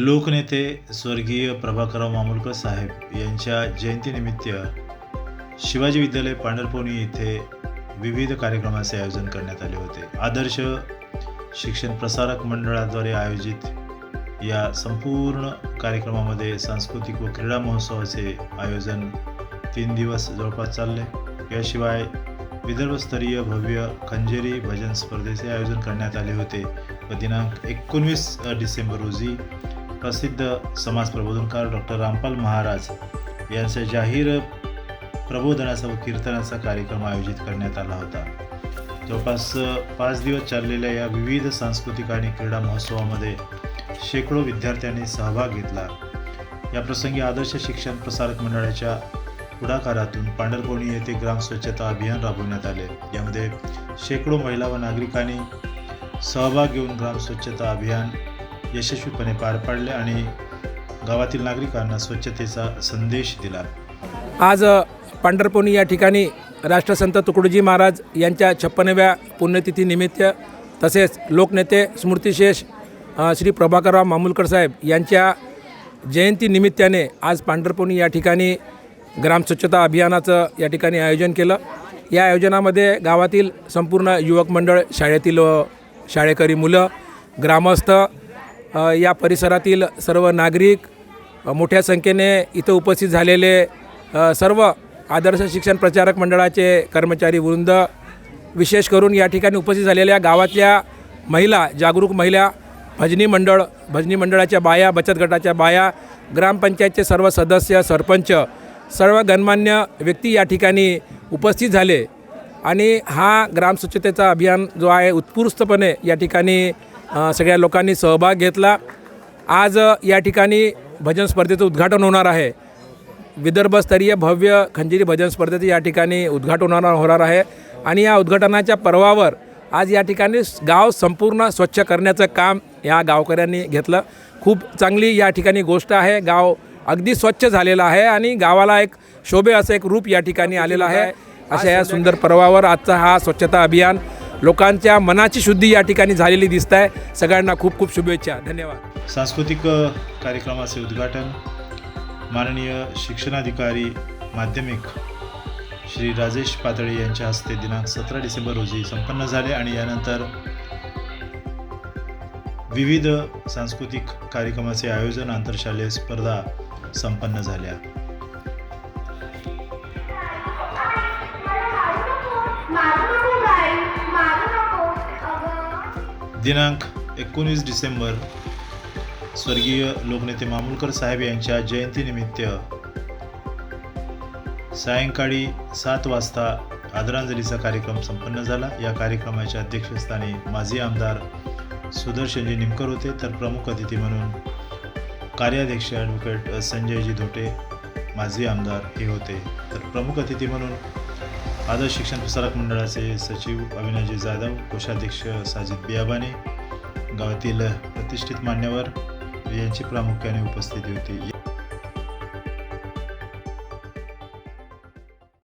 लोकनेते स्वर्गीय प्रभाकरराव मामुलकर साहेब यांच्या जयंतीनिमित्त शिवाजी विद्यालय पांढरपोणी येथे विविध कार्यक्रमाचे आयोजन करण्यात आले होते. आदर्श शिक्षण प्रसारक मंडळाद्वारे आयोजित या संपूर्ण कार्यक्रमामध्ये सांस्कृतिक व क्रीडा महोत्सवाचे आयोजन तीन दिवस जवळपास चालले. याशिवाय विदर्भस्तरीय भव्य खंजेरी भजन स्पर्धेचे आयोजन करण्यात आले होते. व दिनांक एकोणवीस डिसेंबर रोजी प्रसिद्ध समाज प्रबोधनकार डॉक्टर रामपाल महाराज यांच्या जाहीर प्रबोधनाचा व कीर्तनाचा कार्यक्रम आयोजित करण्यात आला होता. जवळपास पाच दिवस चाललेल्या या विविध सांस्कृतिक आणि क्रीडा महोत्सवामध्ये शेकडो विद्यार्थ्यांनी सहभाग घेतला. या प्रसंगी आदर्श शिक्षण प्रसारक मंडळाच्या पुढाकारातून पांढरकोणी येथे ग्राम स्वच्छता अभियान राबवण्यात आले. यामध्ये शेकडो महिला व नागरिकांनी सहभाग घेऊन ग्राम स्वच्छता अभियान यशस्वीपणे पार पाडले आणि गावातील नागरिकांना स्वच्छतेचा संदेश दिला. आज पांढरपोनी पांढरपोणी या ठिकाणी राष्ट्रसंत तुकडोजी महाराज यांच्या छप्पन्नव्या पुण्यतिथीनिमित्त तसेच लोकनेते स्मृतिशेष श्री प्रभाकरराव मामुलकर साहेब यांच्या जयंतीनिमित्ताने आज पांढरपोणी या ठिकाणी ग्राम स्वच्छता अभियानाचं या ठिकाणी आयोजन केलं. या आयोजनामध्ये गावातील संपूर्ण युवक मंडळ शाळेतील शाळेकरी मुलं ग्रामस्थ या परिसरातील सर्व नागरिक मोठ्या संख्येने इथं उपस्थित झालेले सर्व आदर्श शिक्षण प्रचारक मंडळाचे कर्मचारी वृंद विशेष करून या ठिकाणी उपस्थित झालेल्या गावातल्या महिला जागरूक महिला भजनी मंडळ भजनी मंडळाच्या बाया बचत गटाच्या बाया ग्रामपंचायतचे सर्व सदस्य सरपंच सर्व गणमान्य व्यक्ती या ठिकाणी उपस्थित झाले. आणि हा ग्राम स्वच्छतेचा अभियान जो आहे उत्कृष्टपणे या ठिकाणी सगळ्या लोकांनी सहभाग घेतला. आज या ठिकाणी भजन स्पर्धेचं उद्घाटन होणार आहे. विदर्भस्तरीय भव्य खंजिरी भजन स्पर्धेचं या ठिकाणी उद्घाटन होणार होणार आहे. आणि या उद्घाटनाच्या पर्वावर आज या ठिकाणी गाव संपूर्ण स्वच्छ करण्याचं काम या गावकऱ्यांनी घेतलं. खूप चांगली या ठिकाणी गोष्ट आहे. गाव अगदी स्वच्छ झालेलं आहे आणि गावाला एक शोभे असं एक रूप या ठिकाणी आलेलं आहे. अशा या सुंदर पर्वावर आजचा हा स्वच्छता अभियान लोकांच्या मनाची शुद्धी या ठिकाणी झालेली दिसत आहे सगळ्यांना खूप खूप शुभेच्छा. धन्यवाद. सांस्कृतिक कार्यक्रमाचे उद्घाटन माननीय शिक्षणाधिकारी माध्यमिक श्री राजेश पातळे यांच्या हस्ते दिनांक सतरा डिसेंबर रोजी संपन्न झाले आणि यानंतर विविध सांस्कृतिक कार्यक्रमाचे आयोजन आंतरशालेय स्पर्धा संपन्न झाल्या. दिनांक एकोणीस डिसेंबर स्वर्गीय लोकनेते मामुलकर साहेब यांच्या जयंतीनिमित्त सायंकाळी सात वाजता आदरांजलीचा कार्यक्रम संपन्न झाला. या कार्यक्रमाच्या अध्यक्षस्थानी माजी आमदार सुदर्शनजी निमकर होते. तर प्रमुख अतिथी म्हणून कार्याध्यक्ष ॲडव्होकेट संजयजी धोटे माजी आमदार हे होते. तर प्रमुख अतिथी म्हणून आदर्श शिक्षण प्रसारक मंडळाचे सचिव अविनाजी जाधव कोषाध्यक्ष साजिद बियाबाने गावातील प्रतिष्ठित मान्यवर यांची प्रामुख्याने उपस्थिती होती.